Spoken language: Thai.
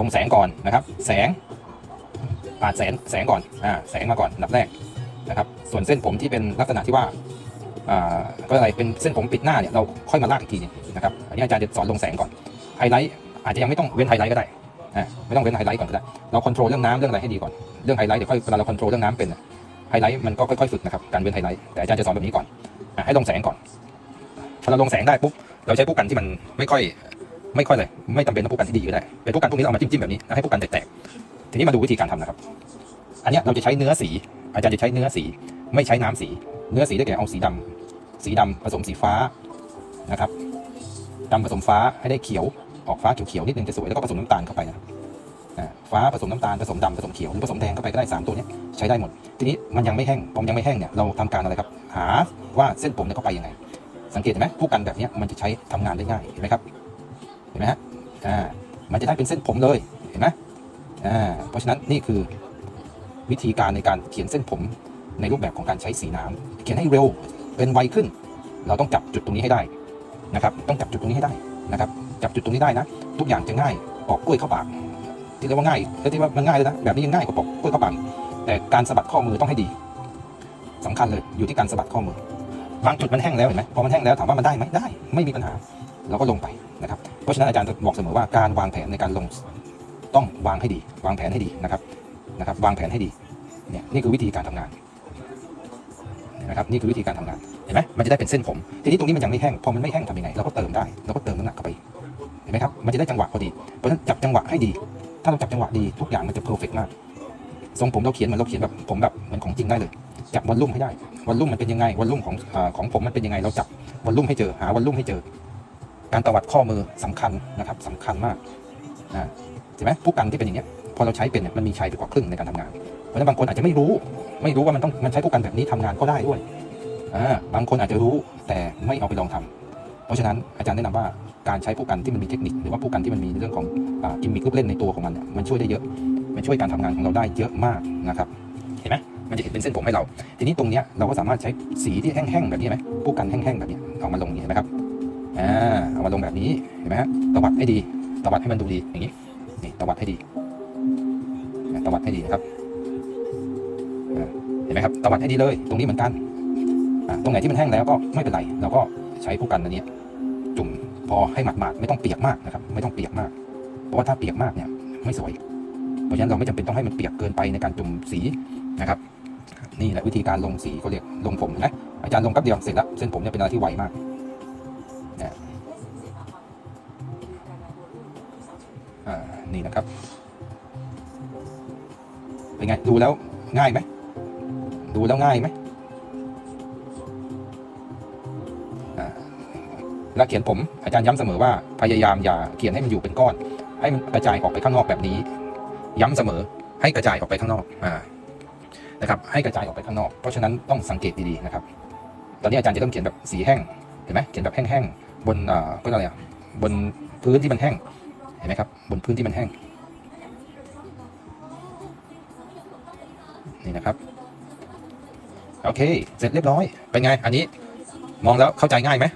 ลงแสงก่อนนะครับ แสงปาดแสงแสงก่อนอ่าแสงมาก่อนอันดับแรกนะครับ ส่วนเส้นผมที่เป็นลักษณะที่ว่าอ่าก็อะไรเป็นเส้นผมปิดหน้าเนี่ยเราค่อยมาลากอีกทีนึงนะครับอันนี้อาจารย์จะสอนลงแสงก่อนไฮไลท์อาจจะยังไม่ต้องเว้นไฮไลท์ก็ได้อ่าไม่ต้องเว้นไฮไลท์ก่อนก็ได้เราควบคุมเรื่องน้ำเรื่องอะไรให้ดีก่อนเรื่องไฮไลท์เดี๋ยวค่อยเวลาเราควบคุมเรื่องน้ำเป็นไฮไลท์มันก็ค่อยๆฝึกนะครับการเว้นไฮไลท์แต่อาจารย์จะสอนแบบนี้ก่อนให้ลงแสงก่อนพอเราลงแสงได้ปุ๊บเราใช้ผู้กันที่มันไม่ค่อย ไม่ค่อยเลย ไม่จำเป็นต้องผู้กันที่ดีก็ได้ เป็นผู้กันพวกนี้เราเอามาจิ้มๆแบบนี้แล้วให้ผู้กันแตกๆ ทีนี้มาดูวิธีการทำนะครับ อันนี้เราจะใช้เนื้อสี อาจารย์จะใช้เนื้อสี ไม่ใช้น้ำสี เนื้อสีได้แก่เอาสีดำสีดำผสมสีฟ้านะครับดำผสมฟ้าให้ได้เขียว ออกฟ้าเขียวๆนิดนึงจะสวย แล้วก็ผสมน้ำตาลเข้าไปนะครับฟ้าผสมน้ำตาลผสมดำผสมเขียวหรือผสมแดงเข้าไปก็ได้สามตัวนี้ใช้ได้หมด ทีนี้มันยังไม่แห้งผมยังไม่แห้งเนี่ยเราทำการอะไรครับ หาว่าเส้นผมเนี่ยเขาไปยังไง สังเกตเห็นไหมผู้กันแบบนี้มันจะใช้ทำงานได้ง่ายเห็นไหมครับ เห็นไหมฮะอ่ามันจะได้เป็นเส้นผมเลยเห็นไหมอ่าเพราะฉะนั้นนี่คือวิธีการในการเขียนเส้นผมในรูปแบบของการใช้สีน้ำเขียนให้เร็วเป็นไวขึ้น เราต้องจับจุดตรงนี้ให้ได้นะครับ ต้องจับจุดตรงนี้ให้ได้นะครับ จับจุดตรงนี้ได้นะ ทุกอย่างจะง่ายปอกกล้วยเข้าปากที่เรียกว่าง่ายที่ว่ามันง่ายเลยนะแบบนี้ยังง่ายกว่าปอกกล้วยเข้าปากแต่การสะบัดข้อมือต้องให้ดีสำคัญเลยอยู่ที่การสะบัดข้อมือบางจุดมันแห้งแล้วเห็นไหมพอมันแห้งแล้วถามว่ามันได้ไหมได้ ไม่มีปัญหา เราก็ลงไปนะครับ ราะฉะนั้นอาจารย์จะบอกเสมอว่าการวางแผนในการลงต้องวางให้ดี วางแผนให้ดีนะครับนะครับ วางแผนให้ดีเนี่ยนี่คือวิธีการทำงานนะครับนี่คือวิธีการทำงานเห็นไหมมันจะได้เป็นเส้นผม ทีนี้ตรงนี้มันยังไม่แห้งพอมันไม่แห้งทำยังไงเราก็เติมได้เราก็เติมน้ำหนักเข้าไปเห็นไหมครับมันจะได้จังหวะพอดีเพราะฉะนั้นจับจังหวะให้ดี ถ้าเราจับจังหวะดีทุกอย่างมันจะเพอร์เฟกมากทรงผมเราเขียนเหมือนเราเขียนแบบผมแบบเหมือนของจริงได้เลยจับวอลลุ่มให้ได้วอลลุ่มมันเป็นยังไงวอลลุ่มของของผมมันเป็นยังไงเราจับวอลลุ่มให้เจอหาวอลลุ่มให้เจอ การตวัดข้อมือสำคัญนะครับสำคัญมากนะเห็นไหมผู้กันที่เป็นอย่างเนี้ยพอเราใช้เป็นเนี่ยมันมีชัยไปกว่าครึ่งในการทำงาน เพราะฉะนั้นบางคนอาจจะไม่รู้ ไม่รู้ว่ามันต้องมันใช้ผู้กันแบบนี้ทำงานก็ได้ด้วยอ่าบางคนอาจจะรู้แต่ไม่เอาไปลองทำเพราะฉะนั้นอาจารย์แนะนำว่าการใช้ผู้กันที่มันมีเทคนิคหรือว่าผู้กันที่มันมีเรื่องของอ่ากิมมิคลูกเล่นในตัวของมันเนี่ยมันช่วยได้เยอะ มันช่วยการทำงานของเราได้เยอะมากนะครับ เห็นไหมมันจะเห็นเป็นเส้นผมให้เรา ทีนี้ตรงเนี้ยเราก็สามารถใช้สีที่แห้งๆแบบนี้ไหมผู้กันแห้งๆแบบนี้เอามาลงนี้เห็นไหมครับ อ่าเอามาลงแบบนี้เห็นไหมฮะตวัดให้ดีตวัดให้มันดูดีอย่างนี้นี่ตวัดให้ดีตวัดให้ดีนะครับเห็นไหมครับตวัดให้ดีเลย ตรงนี้เหมือนกันตรงไหนที่มันแห้งแล้วก็ไม่เป็นไรเราก็ใช้ผู้กันอันนี้จุ่มพอให้หมาดๆไม่ต้องเปียกมากนะครับ ไม่ต้องเปียกมาก เพราะว่าถ้าเปียกมากเนี่ยไม่สวย เพราะฉะนั้นเราไม่จำเป็นต้องให้มันเปียกเกินไปในการจุ่มสีนะครับ นี่แหละวิธีการลงสีเขาเรียกลงผมนไหมอาจารย์ลงแป๊บเดียวเสร็จแล้วเส้นผมเนี่ยเป็นอะไรที่ไวมาก นี่นะครับเป็นไงดูแล้วง่ายไหมดูแล้วง่ายไหมอ่าเวลาเขียนผมอาจารย์ย้ำเสมอว่าพยายามอย่าเขียนให้มันอยู่เป็นก้อน ให้มันกระจายออกไปข้างนอกแบบนี้ ย้ำเสมอให้กระจายออกไปข้างนอกอ่านะครับ ให้กระจายออกไปข้างนอก เพราะฉะนั้นต้องสังเกตดีๆนะครับ ตอนนี้อาจารย์จะเริ่มเขียนแบบสีแห้งเห็นไหมเขียนแบบแห้งๆบนอ่าก็อะไรอะบนพื้นที่มันแห้ง เห็นไหมครับ บนพื้นที่มันแห้ง นี่นะครับ โอเค เสร็จเรียบร้อย เป็นไง อันนี้ มองแล้วเข้าใจง่ายไหม